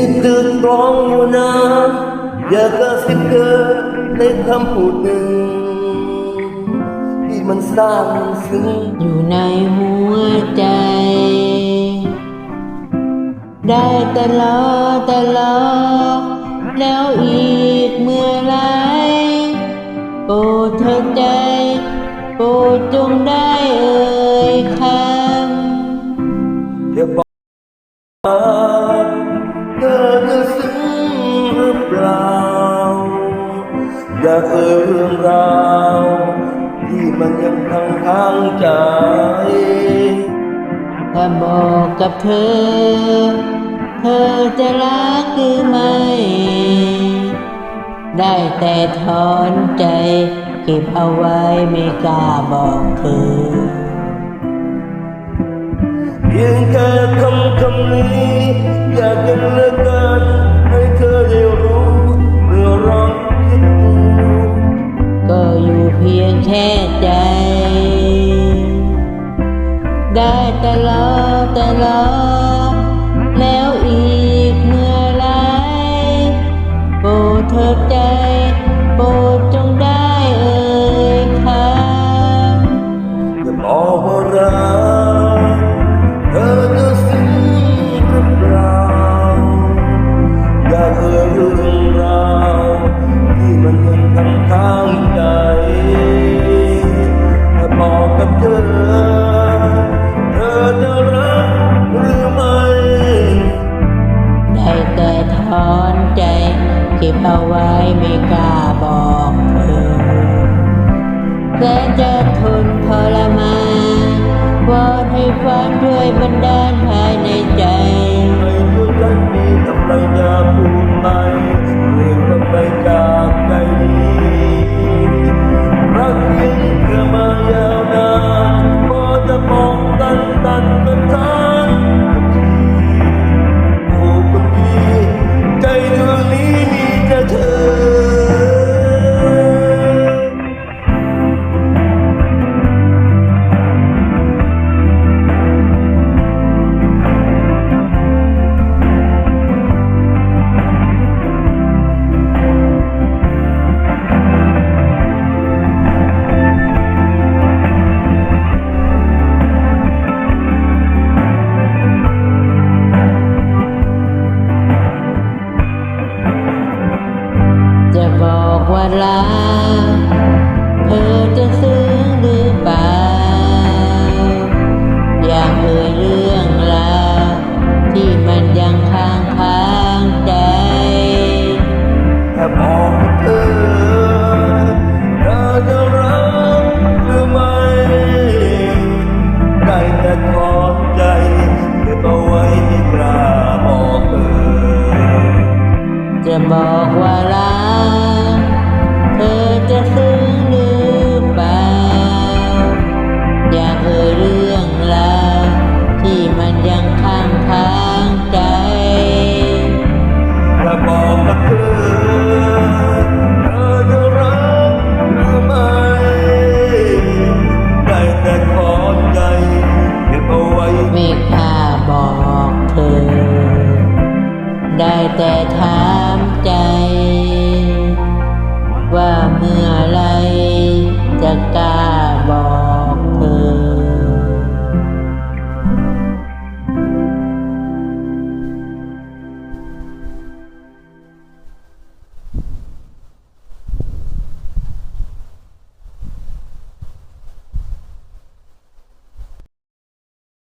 นี่คือตรองอยู่นะอย่ากระสิบเกินในคำพูดหนึ่ง ที่มันสร้างซึ้งอยู่ในหัวใจ ได้แต่รอแต่รอแล้วอี อย่าเอ่เรื่องราวที่มันยังทังท้างใจ ถ้าบอกกับเธอ เธอจะรักหรือไม่ ได้แต่ถอนใจ เก็บเอาไว้ไม่กล้าบอกเธอ เพียงแค่คำคำนี้อยากจะ day. Day, day, love, day. แม้จะทนทรมานวอนให้ฟ้าช่วยบรรดาภายในใจให้รู้ใจมีกำลังยาภูมิไปเรียกลมไปกาน hablar. ถามใจ ว่าเมื่อไร